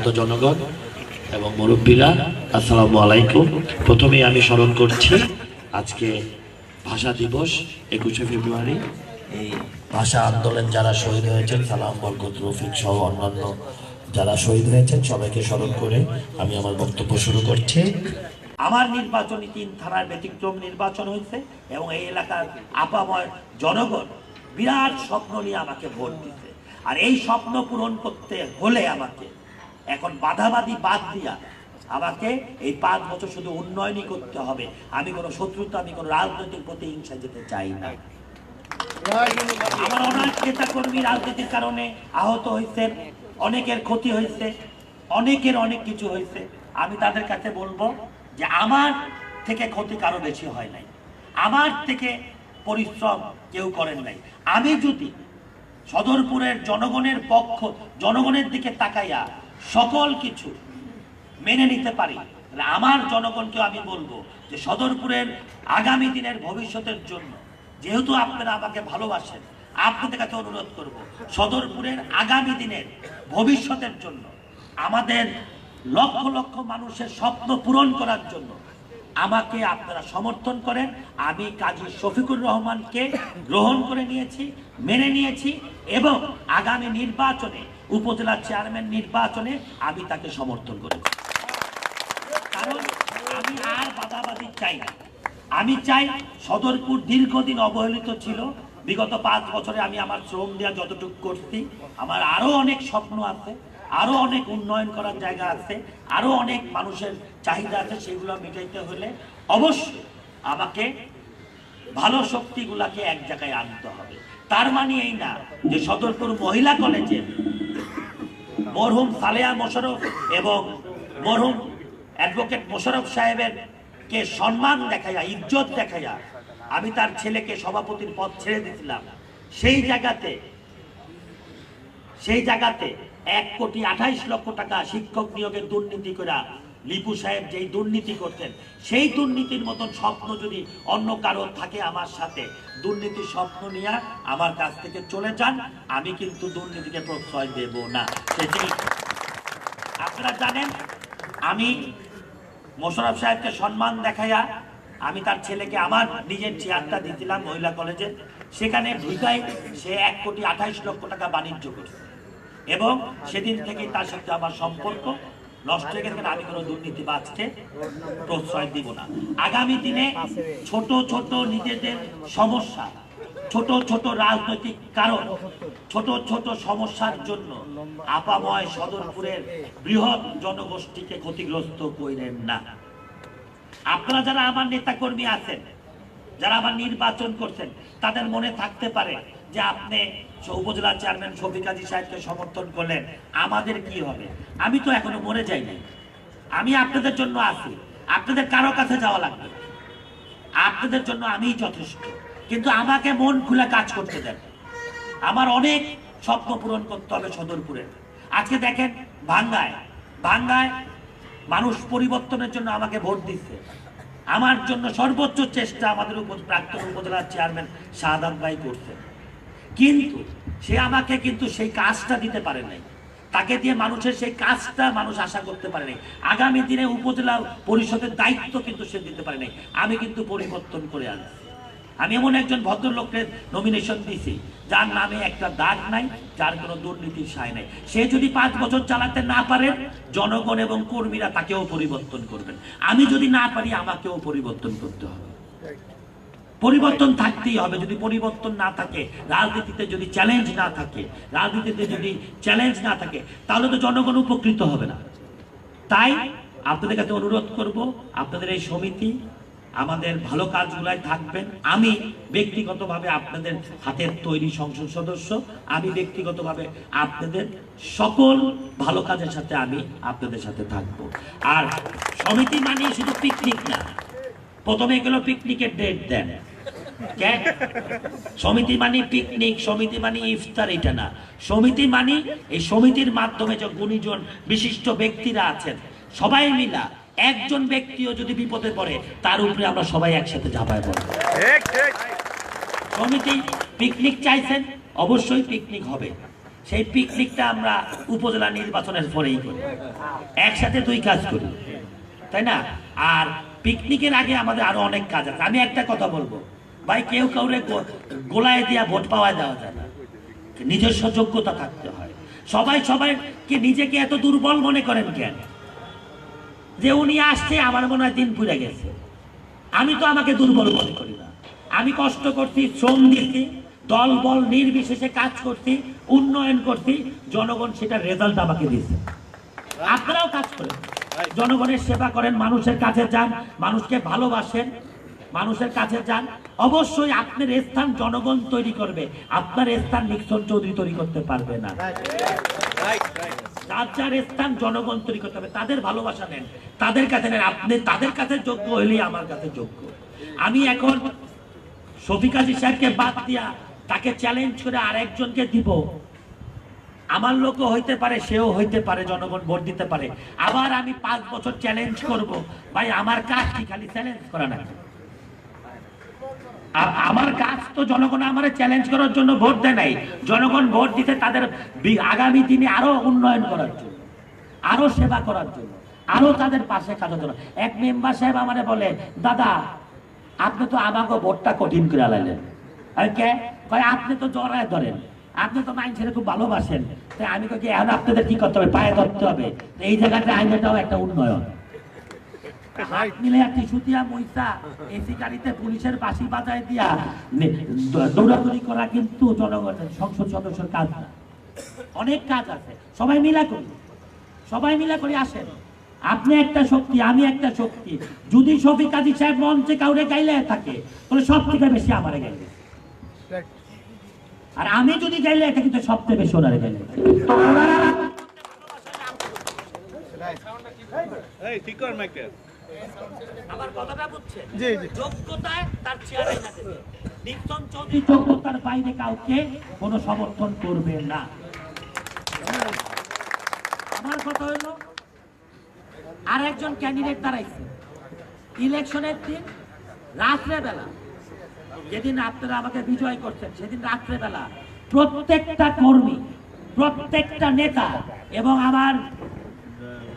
আগত জনগণ এবং মুরব্বীরা, আসসালামু আলাইকুম। প্রথমেই আমি স্মরণ করছি, আজকে ভাষা দিবস, একুশে ফেব্রুয়ারি। এই ভাষা আন্দোলন যারা শহীদ হয়েছেন, সালাম, বরকত, রফিক সহ অন্যান্য যারা শহীদ হয়েছেন, সবাইকে স্মরণ করে আমি আমার বক্তব্য শুরু করছি। আমার নির্বাচনী তিন থানার ব্যতিক্রম নির্বাচন হয়েছে এবং এই এলাকার আপাময় জনগণ বিরাট স্বপ্ন নিয়ে আমাকে ভোট দিতে আর এই স্বপ্ন পূরণ করতে হলে আমাকে এখন বাধাবাধি বাদ দিয়া আমাকে এই পাঁচ বছর শুধু উন্নয়নই করতে হবে। আমি কোনো শত্রুতা, আমি কোনো রাজনৈতিক প্রতিহিংসা যেতে চাই না। আমার অনেক নেতা কর্মী রাজনীতির কারণে আহত হয়েছেন অনেকের ক্ষতি হয়েছে, অনেকের অনেক কিছু হয়েছে। আমি তাদের কাছে বলব যে আমার থেকে ক্ষতি কারও বেশি হয় নাই। আমার থেকে পরিশ্রম কেউ করেন নাই। আমি যদি সদরপুরের জনগণের পক্ষ, জনগণের দিকে তাকাইয়া সকল কিছু মেনে নিতে পারি। তাহলে আমার জনগণকে আমি বলব যে সদরপুরের আগামী দিনের ভবিষ্যতের জন্য যেহেতু আপনারা আমাকে ভালোবাসেন, আপনাদের কাছে অনুরোধ করব, সদরপুরের আগামী দিনের ভবিষ্যতের জন্য, আমাদের লক্ষ লক্ষ মানুষের স্বপ্ন পূরণ করার জন্য আমাকে আপনারা সমর্থন করেন। আমি কাজী শফিকুর রহমানকে গ্রহণ করে নিয়েছি, মেনে নিয়েছি এবং আগামী নির্বাচনে উপজেলা চেয়ারম্যান নির্বাচনে আমি তাকে সমর্থন করেছি। কারণ আমি আর বাদাবাদি চাই না। আমি চাই সদরপুর দীর্ঘদিন অবহেলিত ছিল। বিগত পাঁচ বছরে আমি আমার শ্রম দেওয়া যতটুকু করছি, আমার আরও অনেক স্বপ্ন আছে, আরও অনেক উন্নয়ন করার জায়গা আছে, আরও অনেক মানুষের চাহিদা আছে সেগুলো মেটাইতে হলে অবশ্যই আমাকে ভালো শক্তিগুলাকে এক জায়গায় আনতে হবে। তার মানে এই না যে সদরপুর মহিলা কলেজের মরহুম সালেয়া মোশারফ এবং মরহুম অ্যাডভোকেট মোশারফ সাহেবের কে সম্মান দেখাইয়া, ইজ্জত দেখাইয়া আমি তার ছেলেকে সভাপতির পদ ছেড়ে দিয়েছিলাম সেই জায়গাতে সেই জায়গাতে এক কোটি আঠাইশ লক্ষ টাকা শিক্ষক নিয়োগের দুর্নীতি করে লিপু সাহেব যেই দুর্নীতি করতেন, সেই দুর্নীতির মতন স্বপ্ন যদি অন্য কারও থাকে আমার সাথে, দুর্নীতির স্বপ্ন নিয়ে আমার কাছ থেকে চলে যান, আমি কিন্তু দুর্নীতিকে প্রশ্রয় দেব না। সেটি আপনারা জানেন, আমি মোশারফ সাহেবকে সম্মান দেখাইয়া আমি তার ছেলেকে আমার নিজের চেয়ারটা দিয়েছিলাম মহিলা কলেজে। সেখানে ঢুকাই সে এক কোটি আঠাইশ লক্ষ টাকা বাণিজ্য করছে। এবং সেদিন থেকেই তার সাথে আমার সম্পর্ক। নষ্ট হয়ে গেছে আমি কোনো দুর্নীতিবাজকে প্রশ্রয় দিব না। আগামী দিনে ছোট ছোট নিজেদের সমস্যা, ছোট ছোট রাজনৈতিক কারণ, ছোট ছোট সমস্যার জন্য আপাময় সদরপুরের বৃহৎ জনগোষ্ঠীকে ক্ষতিগ্রস্ত করেন না। আপনারা যারা আমার নেতা কর্মী আছেন, যারা আবার নির্বাচন করছেন, তাদের মনে থাকতে পারে যে আপনি উপজেলা চেয়ারম্যান শফিক কাজী সাহেবকে সমর্থন করলেন, আমাদের কি হবে? আমি তো এখনও মরে যাই নাই। আমি আপনাদের জন্য আছি। আপনাদের কারও কাছে যাওয়া লাগবে আপনাদের জন্য আমিই যথেষ্ট। কিন্তু আমাকে মন খুলে কাজ করতে দেন। আমার অনেক স্বপ্ন পূরণ করতে হবে সদরপুরে। আজকে দেখেন, ভাঙ্গায় ভাঙ্গায় মানুষ পরিবর্তনের জন্য আমাকে ভোট দিচ্ছে। আমার জন্য সর্বোচ্চ চেষ্টা আমাদের উপ প্রাক্তন উপজেলার চেয়ারম্যান শাহাদাত ভাই করছে কিন্তু সে আমাকে কিন্তু সেই কাজটা দিতে পারে নাই। তাকে দিয়ে মানুষের সেই কাজটা মানুষ আশা করতে পারে নাই। আগামী দিনে উপজেলা পরিষদের দায়িত্ব কিন্তু সে দিতে পারে নাই। আমি কিন্তু পরিবর্তন করে আনছি। আমি এমন একজন ভদ্রলোকের নমিনেশন দিছি, যার নামে একটা দাগ নাই, যার কোনো দুর্নীতির সায় নাই। সে যদি পাঁচ বছর চালাতে না পারে, জনগণ এবং কর্মীরা তাকেও পরিবর্তন করবেন। আমি যদি না পারি, আমাকেও পরিবর্তন করতে হবে। পরিবর্তন থাকতেই হবে। যদি পরিবর্তন না থাকে, রাজনীতিতে যদি চ্যালেঞ্জ না থাকে, রাজনীতিতে যদি চ্যালেঞ্জ না থাকে, তাহলে তো জনগণ উপকৃত হবে না। তাই আপনাদের কাছে অনুরোধ করব, আপনাদের এই সমিতি আমাদের ভালো কাজগুলাই থাকবেন। আমি ব্যক্তিগতভাবে আপনাদের হাতের তৈরি সংসদ সদস্য, আমি ব্যক্তিগতভাবে আপনাদের সকল ভালো কাজের সাথে আমি আপনাদের সাথে থাকব। আর সমিতি মানে শুধু পিকনিক না, প্রথমে গেল পিকনিকের ডেট দেন? সমিতি মানে পিকনিক সমিতি মানে ইফতার এটা না। সমিতি মানে এই সমিতির মাধ্যমে যে গুণীজন বিশিষ্ট ব্যক্তিরা আছেন সবাই মিলা একজন ব্যক্তিও যদি বিপদে পড়ে তার উপরে আমরা সবাই একসাথে ঝাঁপায় পড়ব। সমিতি পিকনিক চাইছেন অবশ্যই পিকনিক হবে। সেই পিকনিকটা আমরা উপজেলা নির্বাচনের পরেই করি। একসাথে দুই কাজ করি তাই না? আর পিকনিকের আগে আমাদের আরও অনেক কাজ আছে। আমি একটা কথা বলব। ভাই, কেউ কাউরে গোলায় দিয়া ভোট পাওয়া দেওয়া যায় না। নিজস্ব যোগ্যতা থাকতে হয়। সবাই সবাইকে নিজেকে এত দুর্বল মনে করেন কেন? যে উনি আসছে, আমার মনে হয় দিন পুড়ে গেছে। আমি তো আমাকে দুর্বল মনে করি না। আমি কষ্ট করছি, শ্রম দিচ্ছি, দল, বল, নির্বিশেষে কাজ করছি, উন্নয়ন করছি, জনগণ সেটার রেজাল্ট আমাকে দিয়েছে। আপনারাও কাজ করেন। জনগণের সেবা করেন, মানুষের কাছে যান, মানুষকে ভালোবাসেন মানুষের কাছে যান অবশ্যই আপনার স্থান জনগণ তৈরি করবে। আপনার স্থান নিক্সন চৌধুরী তৈরি করতে পারবে না। যার যার স্থান জনগণ তৈরি করতে হবে। তাদের ভালোবাসা নেন তাদের কাছে নেন। আপনি তাদের কাছে যোগ্য হলেই আমার কাছে যোগ্য। আমি এখন শফিক আজি সাহেবকে বাদ দিয়া তাকে চ্যালেঞ্জ করে আরেকজনকে দিব। আমার লোকও হইতে পারে সেও হইতে পারে জনগণ ভোট দিতে পারে। আবার আমি পাঁচ বছর চ্যালেঞ্জ করব। ভাই আমার কাজ কি? খালি চ্যালেঞ্জ করা না আর আমার কাজ তো জনগণ আমার চ্যালেঞ্জ করার জন্য ভোট দেয় নাই। জনগণ ভোট দিতে তাদের আগামী দিনে আরও উন্নয়ন করার জন্য, আরও সেবা করার জন্য, আরও তাদের পাশে কাজের জন্য। এক মেম্বার সাহেব আমারে বলে, দাদা, আপনি তো আমাকে ভোটটা কঠিন করে লাইলেন কে? কয়, আপনি তো জড়ায় ধরেন, আপনি তো মাইন্ডসেটে খুব ভালোবাসেন। তাই আমি কি, এখন আপনাদের কি করতে হবে? পায়ে ধরতে হবে। এই জায়গাতে আইনটাও একটা উন্নয়ন। হাত মিলে একটি সুতিয়া মইসা এসি গাড়িতে পুলিশের বাসি বাজায় দিয়া নে- দৌ- দৌড়াদৌড়ি করা কিন্তু জনগণের সংসদ সদস্যের কাজ না। অনেক কাজ আছে। সবাই মিলা করি। সবাই মিলা করে আসেন। আপনি একটা শক্তি আমি একটা শক্তি। যদি শফিক কাজী সাহেব মঞ্চে কাউরে গাইলে থাকে তাহলে সব থেকে বেশি আমারে গাইলে আর আমি যদি গাইলে এটা কিন্তু সবচেয়ে বেশি ওনারে গাইলে ঠিক কর মাইকে আমার কথাটা বুঝছেন? জি, জি। যোগ্যতায় তার চেয়ারে নিক্সন চৌধুরী যোগ্যতার বাইরে কাউকে কোনো সমর্থন করবে না। আমার কথা হলো আর একজন ক্যান্ডিডেট দাঁড়াইছে। ইলেকশনের দিন রাত্রে বেলা যেদিন আপনারা আমাকে বিজয় করছেন সেদিন রাত্রে বেলা প্রত্যেকটা কর্মী প্রত্যেকটা নেতা এবং আমার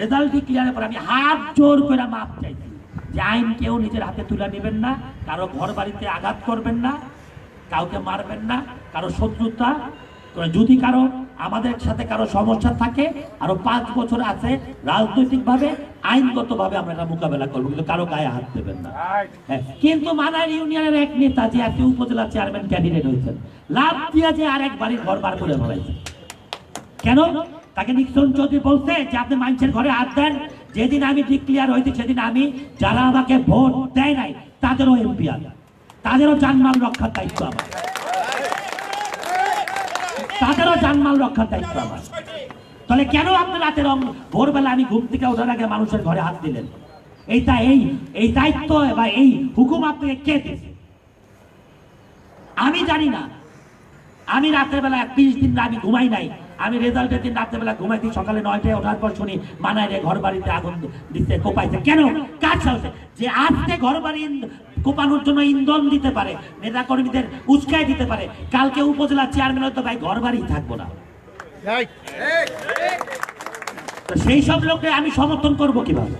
রেজাল্ট ডিক্লিয়ারের পর? আমি হাত জোর করে মাপ চাইছি যে আইন কেউ নিজের হাতে তুলে নেবেন না কারও ঘর বাড়িতে আঘাত করবেন না কাউকে মারবেন না কারও শত্রুতা যদি কারও আমাদের সাথে কারও সমস্যা থাকে আরও পাঁচ বছর আছে রাজনৈতিকভাবে আইনগতভাবে আমরা এটা মোকাবেলা করব কিন্তু কারও গায়ে হাত দেবেন না। হ্যাঁ, কিন্তু মানার ইউনিয়নের এক নেতা যে একটি উপজেলা চেয়ারম্যান ক্যান্ডিডেট হয়েছেন লাভ দিয়ে যে আর এক বাড়ির ঘর বার করে ফেলাইছে কেন? তাকে নিক্সন চৌধুরী বলছে যে আপনি মানুষের ঘরে হাত দেন, যেদিন আমি ডিক্লিয়ার হয়েছি সেদিন আমি যারা আমাকে ভোট দেয় নাই, তাদেরও এমপি আমি তাদেরও জানমাল রক্ষার দায়িত্ব আমার। তাদেরও জানমাল রক্ষার দায়িত্ব আমার। তাহলে কেন আপনি রাতের ভোরবেলা আমি ঘুম থেকে ওঠার আগে মানুষের ঘরে হাত দিলেন? এইটা এই এই দায়িত্ব বা এই হুকুম আপনাকে কে দিয়েছে আমি জানি না। আমি রাতের বেলা বিশ দিন আমি ঘুমাই নাই। আমি রেজাল্টের দিন রাতের বেলা ঘুমাইছি সকালে নয়টায় ওঠার পর শুনি মানায় রে ঘর বাড়িতে আগুন দিতে কোপাইছে। কেন? কাজ চলছে যে আজকে ঘর বাড়ি কোপানোর জন্য ইন্ধন দিতে পারে নেতা কর্মীদের উস্কাই দিতে পারে কালকে উপজেলা চেয়ারম্যান হয়তো ভাই ঘর বাড়ি থাকব না। তো সেই সব লোককে আমি সমর্থন করব কীভাবে?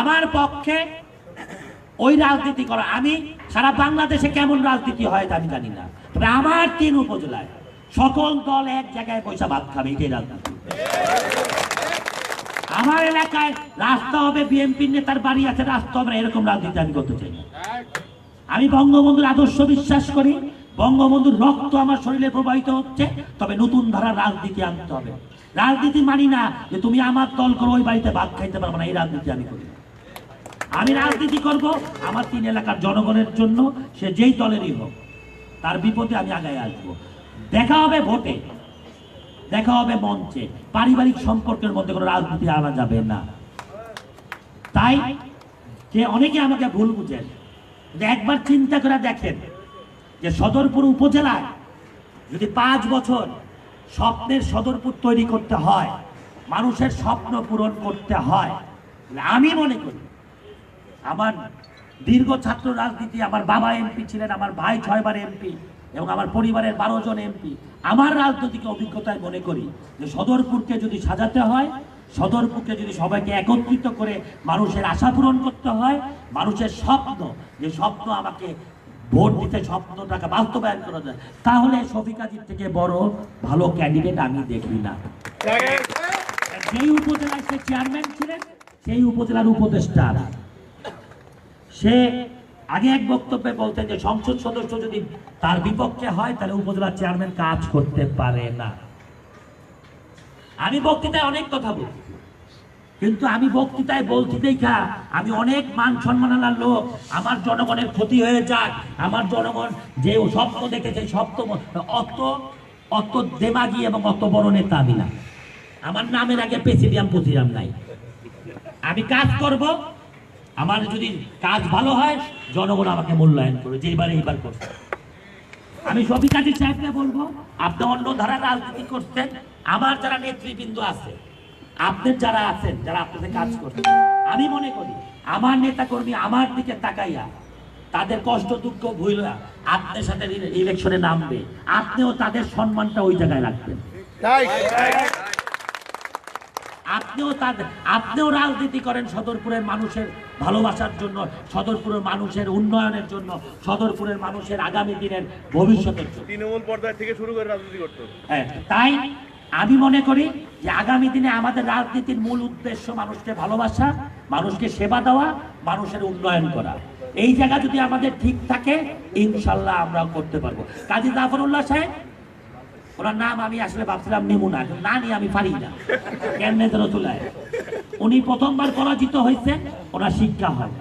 আমার পক্ষে ওই রাজনীতি করা আমি সারা বাংলাদেশে কেমন রাজনীতি হয় তা আমি জানি না। তবে আমার তিন উপজেলায় সকল দল এক জায়গায় পয়সা ভাত খাবে, এটাই রাজনীতি। আমার এলাকায় রাস্তা হবে বিএনপির নেতার বাড়ি আছে, রাস্তা হবে এরকম রাজনীতি আমি করতে চাই আমি বঙ্গবন্ধুর আদর্শ বিশ্বাস করি, বঙ্গবন্ধুর রক্ত আমার শরীরে প্রবাহিত হচ্ছে, তবে নতুন ধারার রাজনীতি আনতে হবে। রাজনীতি মানি না যে তুমি আমার দল করো, ওই বাড়িতে ভাত খাইতে পারব না, এই রাজনীতি আমি করি আমি রাজনীতি করব আমার তিন এলাকার জনগণের জন্য, সে যেই দলেরই হোক, তার বিপদে আমি আগায় আসব। দেখা হবে ভোটে, দেখা হবে মঞ্চে। পারিবারিক সম্পর্কের মধ্যে কোনো রাজনীতি আনা যাবে না। তাই যে অনেকে আমাকে ভুল বুঝেন একবার চিন্তা করে দেখেন যে সদরপুর উপজেলায় যদি পাঁচ বছর স্বপ্নের সদরপুর তৈরি করতে হয়, মানুষের স্বপ্ন পূরণ করতে হয় আমি মনে করি আমার দীর্ঘ ছাত্র রাজনীতি, আমার বাবা এমপি ছিলেন, আমার ভাই ছয়বার এমপি এবং আমার পরিবারের বারো জন এমপি আমার রাজনৈতিক অভিজ্ঞতায় মনে করি যে সদরপুরকে যদি সাজাতে হয়, সদরপুরকে যদি সবাইকে একত্রিত করে মানুষের আশা পূরণ করতে হয়, মানুষের স্বপ্ন, যে স্বপ্ন আমাকে ভোট দিতে, স্বপ্নটাকে বাস্তবায়ন করা যায়, তাহলে শফিকাজির থেকে বড় ভালো ক্যান্ডিডেট আমি দেখি না যেই উপজেলায় সে চেয়ারম্যান ছিলেন, সেই উপজেলার উপদেষ্টা। সে আগে এক বক্তব্যে বলতেন যে সংসদ সদস্য যদি তার বিপক্ষে হয়, তাহলে উপজেলার চেয়ারম্যান কাজ করতে পারে না। আমি বক্তৃতায় অনেক কথা বলি, কিন্তু আমি বক্তৃতায় বলছি, দেখা, আমি অনেক মান সম্মানার লোক। আমার জনগণের ক্ষতি হয়ে যাক। আমার জনগণ যে স্বপ্ন দেখেছে স্বপ্ন অত অত দেমাগি এবং অত বড় নেতা আমি না। আমার নামের আগে প্রেসিডিয়াম প্রতিরাম নাই। আমি কাজ করব আমার যদি কাজ ভালো হয়, জনগণ আমাকে মূল্যায়ন করে যে এবার এইবার করছে। আমি সবই কাজী সাহেবকে বলব, আপনি অন্য ধারা রাজনীতি করছেন, আমার যারা নেতৃবৃন্দ আছে আপনার যারা আছেন, যারা আপনাদের কাজ করছেন, আমি মনে করি, আমার নেতা কর্মী আমার দিকে তাকাইয়া, তাদের কষ্ট, দুঃখ ভুইলা আপনার সাথে ইলেকশনে নামবে, আপনিও তাদের সম্মানটা ওই জায়গায় রাখবেন। আপনিও তাদের আপনিও রাজনীতি করেন সদরপুরের মানুষের ভালোবাসার জন্য সদরপুরের মানুষের উন্নয়নের জন্য সদরপুরের মানুষের আগামী দিনের ভবিষ্যতের জন্য। তৃণমূল পর্যায় থেকে শুরু করে রাজনীতি করতো হ্যাঁ, তাই আমি মনে করি যে আগামী দিনে আমাদের রাজনীতির মূল উদ্দেশ্য মানুষকে ভালোবাসা মানুষকে সেবা দেওয়া মানুষের উন্নয়ন করা। এই জায়গা যদি আমাদের ঠিক থাকে ইনশাল্লাহ আমরা করতে পারব। কাজী জাফরুল্লাহ সাহেব ওনার নাম আমি আসলে ভাবছিলাম নেব না না নিয়ে আমি পারি না। কেমনে যেন তুলায় উনি প্রথমবার পরাজিত হয়েছেন, ওনার শিক্ষা হয়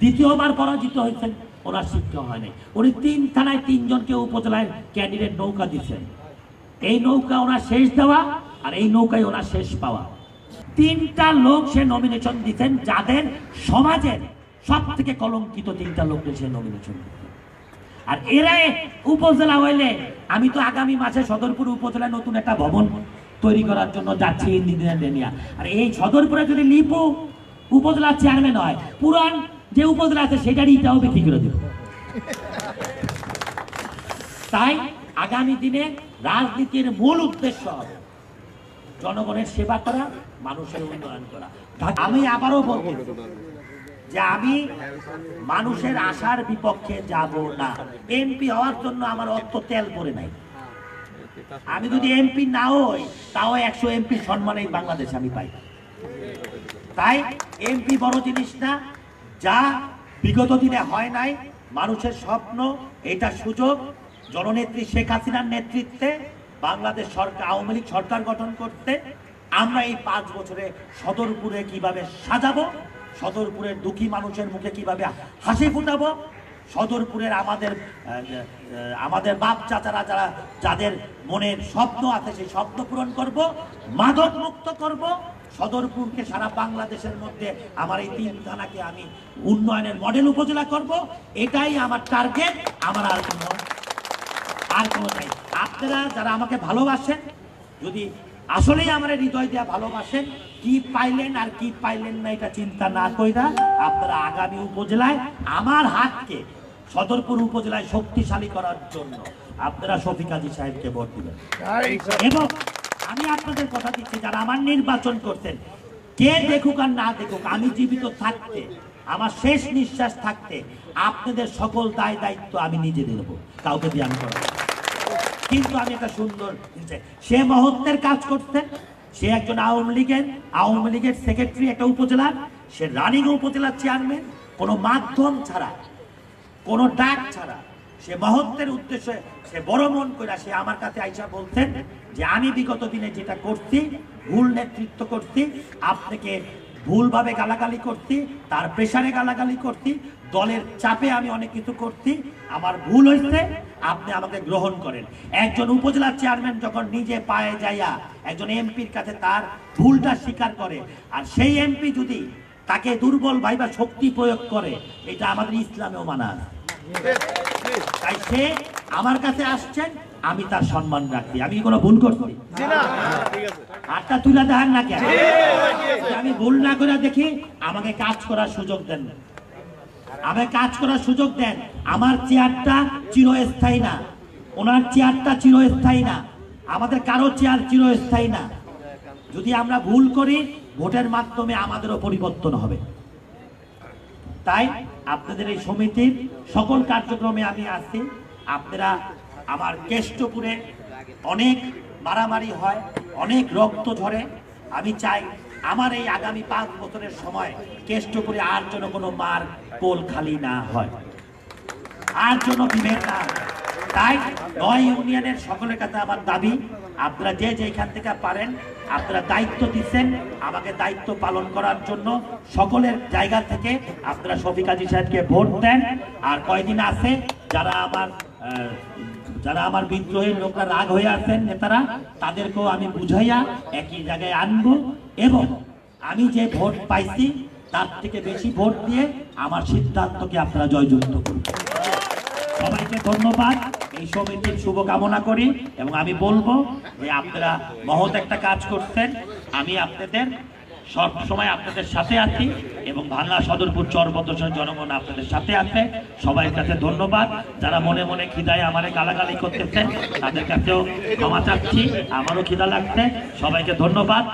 দ্বিতীয়বার পরাজিত হয়েছেন, ওনার শিক্ষা হয় নাই। উনি তিন থানায় তিনজনকে উপজেলায় ক্যান্ডিডেট নৌকা দিচ্ছেন এই নৌকা ওনার শেষ দেওয়া আর এই নৌকায় ওনার শেষ পাওয়া। তিনটা লোক সে নমিনেশন দিতেন যাদের সমাজের সব থেকে কলঙ্কিত তিনটা লোককে সে নমিনেশন আর এরা উপজেলা হইলে আমি তো আগামী মাসে সদরপুর উপজেলায় নতুন একটা ভবন তৈরি করার জন্য যাচ্ছি ইঞ্জিনিয়ার নিয়ে আর এই সদরপুরে যদি লিপু উপজেলার চেয়ারম্যান হয়, পুরান যে উপজেলা আছে সেটারই ইটাও বিক্রি করে দেব? তাই আগামী দিনে রাজনীতির মূল উদ্দেশ্য হবে জনগণের সেবা করা, মানুষের উন্নয়ন করা। আমি আবারও বলব যে আমি মানুষের আশার বিপক্ষে যাব না। এমপি হওয়ার জন্য আমার অত তেল পড়ে নাই। আমি যদি এমপি না হই, তাও একশো এমপি সম্মান বাংলাদেশে আমি পাই। তাই এমপি বড় জিনিস না, যা বিগত দিনে হয় নাই, মানুষের স্বপ্ন, এটা সুযোগ। জননেত্রী শেখ হাসিনার নেতৃত্বে বাংলাদেশ সরকার, আওয়ামী লীগ সরকার গঠন করতে আমরা এই পাঁচ বছরে সদরপুরে কীভাবে সাজাবো সদরপুরের দুঃখী মানুষের মুখে কীভাবে হাসি ফুটাবো? সদরপুরের আমাদের আমাদের বাপ চাচারা যারা, যাদের মনের স্বপ্ন আছে সেই স্বপ্ন পূরণ করব, মাদক মুক্ত করব। সদরপুরকে সারা বাংলাদেশের মধ্যে আমার এই তিন থানাকে আমি উন্নয়নের মডেল উপজেলা করব। এটাই আমার টার্গেট আমার আর কোনো আর কোনো নাই আপনারা যারা আমাকে ভালোবাসেন, যদি আসলেই আমার হৃদয় দেওয়া ভালোবাসেন। কি পাইলেন আর কি পাইলেন না, এটা চিন্তা না কইরা আপনারা আগামী উপজেলায় আমার হাতকে সদরপুর উপজেলায় শক্তিশালী করার জন্য আপনারা শফিক কাজী সাহেবকে ভোট দিবেন। এবং আমি আপনাদের কথা দিচ্ছি, যারা আমার নির্বাচন করতেন কে দেখুক আর না দেখুক, আমি জীবিত থাকতে, আমার শেষ নিঃশ্বাস থাকতে আপনাদের সকল দায় দায়িত্ব আমি নিজে দেবো কাউকে দিয়ে আমি। কিন্তু আমি একটা সুন্দর সে মহত্বের কাজ করতেন সে একজন আওয়ামী লীগের আওয়ামী লীগের সেক্রেটারি একটা উপজেলার সে রানিং উপজেলার চেয়ারম্যান কোনো মাধ্যম ছাড়া, কোনো ডাক ছাড়া। সে মহত্বের উদ্দেশ্যে সে বড় মন করে সে আমার কাছে আইসা বলতেন যে, আমি বিগত দিনে যেটা করছি, ভুল নেতৃত্ব করছি, আপনাকে ভুলভাবে গালাগালি করতি তার প্রেসারে গালাগালি করতি দলের চাপে আমি অনেক কিছু করছি। আমার ভুল হয়েছে, আপনি আমাকে গ্রহণ করেন। একজন উপজেলার চেয়ারম্যান যখন নিজে পায়ে যাইয়া একজন এমপির কাছে তার ভুলটা স্বীকার করে, আর সেই এমপি যদি তাকে দুর্বল ভাইবা শক্তি প্রয়োগ করে, এটা আমাদের ইসলামেও মানা তাই সে আমার কাছে আসছেন, আমি তার সম্মান রাখি আমি কোনো ভুল করছি? হাতটা তুলে দেখান না কেন? আমি ভুল না করে দেখি, আমাকে কাজ করার সুযোগ দেন। আমাকে কাজ করার সুযোগ দেন। আমার চেয়ারটা চিরস্থায়ী না। ওনার চেয়ারটা চিরস্থায়ী না। আমাদের কারও চেয়ার চিরস্থায়ী না। যদি আমরা ভুল করি, ভোটের মাধ্যমে আমাদেরও পরিবর্তন হবে। তাই আপনাদের এই সমিতির সকল কার্যক্রমে আমি আছি আপনারা আমার কেষ্টপুরে অনেক মারামারি হয়। অনেক রক্ত ঝরে আমি চাই আমার এই আগামী পাঁচ বছরের সময় কেষ্টপুরে আর যেন কোনো মার কোল খালি না হয়। আর জন্য বিভেদ না তাই নয় ইউনিয়নের সকলের কাছে আমার দাবি, আপনারা যে যেখান থেকে পারেন, আপনারা দায়িত্ব দিচ্ছেন, আমাকে দায়িত্ব পালন করার জন্য সকলের জায়গা থেকে আপনারা শফিক হাজি সাহেবকে ভোট দেন। আর কয়দিন আছে, যারা আমার যারা আমার বিদ্রোহী লোকরা রাগ হয়ে আছেন নেতারা, তাদেরকেও আমি বুঝাইয়া একই জায়গায় আনব এবং আমি যে ভোট পাইছি, তার থেকে বেশি ভোট দিয়ে আমার সিদ্ধান্তকে আপনারা জয়যুক্ত করুন। সবাইকে ধন্যবাদ, এই সমিতির শুভকামনা করি এবং আমি বলব যে আপনারা মহৎ একটা কাজ করছেন, আমি আপনাদের সব সময় আপনাদের সাথে আছি এবং ভাঙা সদরপুর চরবদর্শন জনগণ আপনাদের সাথে আছে। সবাই কাছে ধন্যবাদ। যারা মনে মনে খিদায় আমারে গালাগালি করতেছেন তাদের কাছেও ক্ষমা চাচ্ছি। আমারও খিদা লাগছে। সবাইকে ধন্যবাদ।